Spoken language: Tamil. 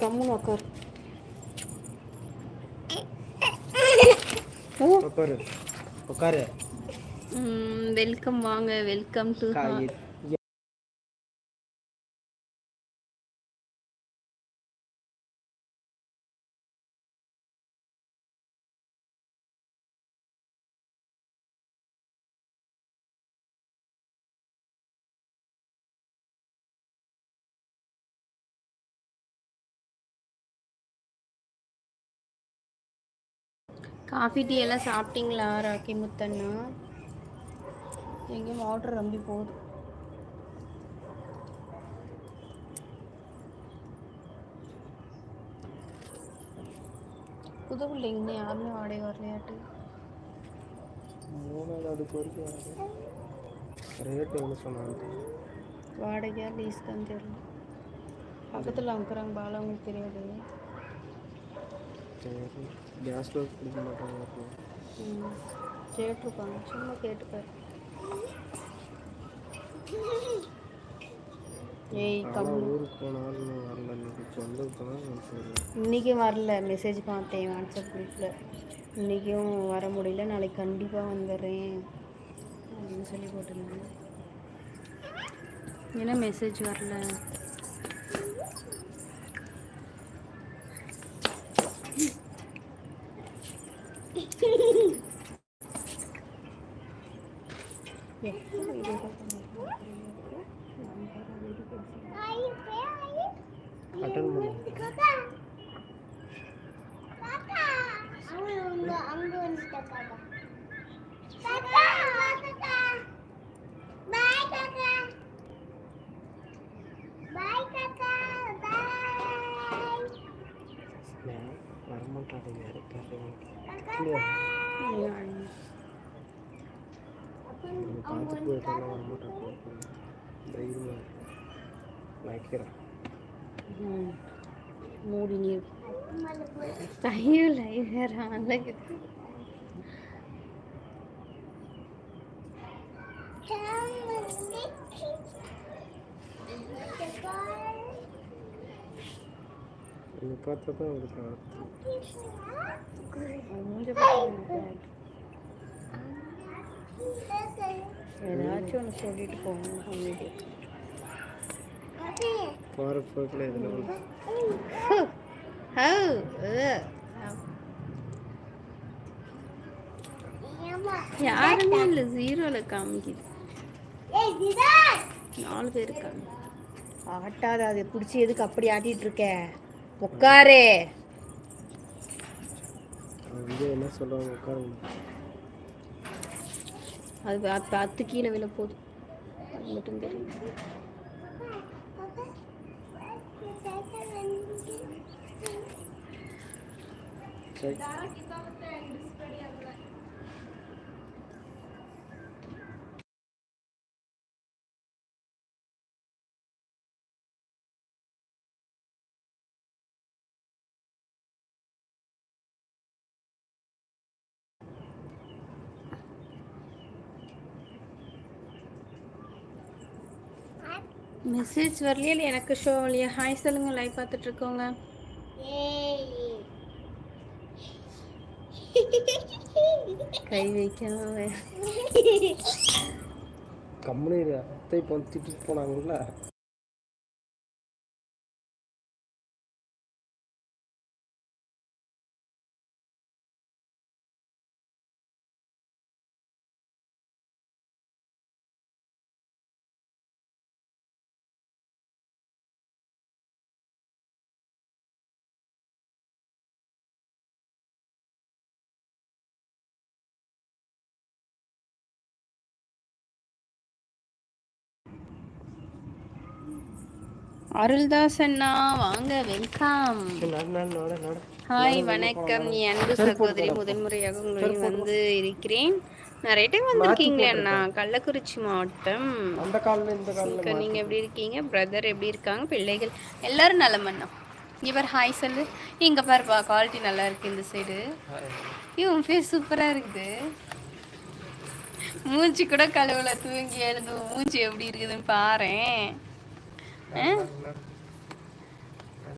கம்முன்னு உக்கார். உட்காரு உட்காரு வெல்கம் வாங்க. வெல்கம் டு காஃபி டீ எல்லாம் சாப்பிட்டீங்களா ராக்கி முத்தண்ணா? எங்கேயும் வாட்டர் ரொம்பி போகுது. புது பிள்ளைங்க இன்னும் யாருமே வாடகை வரலையாட்டு? மூணாவது வரைக்கும் ரேட் எவ்வளோ சொன்னாங்க வாடகையா லீஸ் தான் தெரியல. பக்கத்தில் அங்குறாங்க பாலா அவங்களுக்கு தெரியாது. சரி கேஸில் கொடுக்க மாட்டாங்க கேட்டிருப்பாங்க சும்மா கேட்டுப்பாரு. ஏய் ஊருக்கு இன்னும் வரல. இன்னைக்கு இன்றைக்கும் வரல. மெசேஜ் பார்த்தேன் வாட்ஸ்அப் குரூப்பில் இன்றைக்கும் வர முடியல. நாளைக்கு கண்டிப்பாக வந்துடுறேன் அப்படின்னு சொல்லி போட்டிருந்தாங்க. ஏன்னா மெசேஜ் வரல. அட்டன் வரமாட்டாங்க யாருக்காக இல்லையா நம்ம பார்த்து போயிட்டோம்னா வரமாட்டாங்க. தைரியமாக நான் வைக்கிறேன் ம். மூடி நீர் தையல் லைவ் வேற அழகு என்னை பார்த்தா தான் உங்களுக்கு மூஞ்ச பார்த்து ஏதாச்சும் ஒன்று சொல்லிட்டு போகணும் அமைதி போகிற போக்கில் இதில் யாருமே இல்லை ஜீரோவில் காமிக்குது. நாலு பேர் இருக்காங்க. ஆட்டாத அதை பிடிச்சி எதுக்கு அப்படி ஆட்டிட்டு இருக்க? உட்காரு. என்ன சொல்லுவாங்க உட்காருங்க. அது பத்து பத்து கீழே விழ போகுது. அது மட்டும் தெரியும். மெசேஜ் வரலையா இல்லை எனக்கு ஷோ வரலையா? ஹாய் சொல்லுங்க லைவ் பார்த்துட்டு இருக்கோங்க. கை வைக்காம கம்முனு அத்தை இப்போ வந்து திட்டிட்டு போனாங்கல்ல. அருள்தாஸ் அண்ணா வாங்க வெல்கம் ஹாய் வணக்கம். நீ அன்பு சகோதரி முதன்முறையாக உங்களிடம் வந்து இருக்கிறேன். நிறைய டைம் வந்திருக்கீங்களே அண்ணா. கள்ளக்குறிச்சி மாவட்டம். நீங்க எப்படி இருக்கீங்க? பிரதர் எப்படி இருக்காங்க? பிள்ளைகள் எல்லாரும் நலம் அண்ணா. இவர் ஹாய் சொல்லு. இங்க பாருப்பா குவாலிட்டி நல்லா இருக்கு இந்த சைடு இவன் ஃபேஸ் சூப்பரா இருக்குது. மூஞ்சி கூட கழுவுல தூங்கி எழுது மூஞ்சி எப்படி இருக்குதுன்னு பாரேன். 嗯。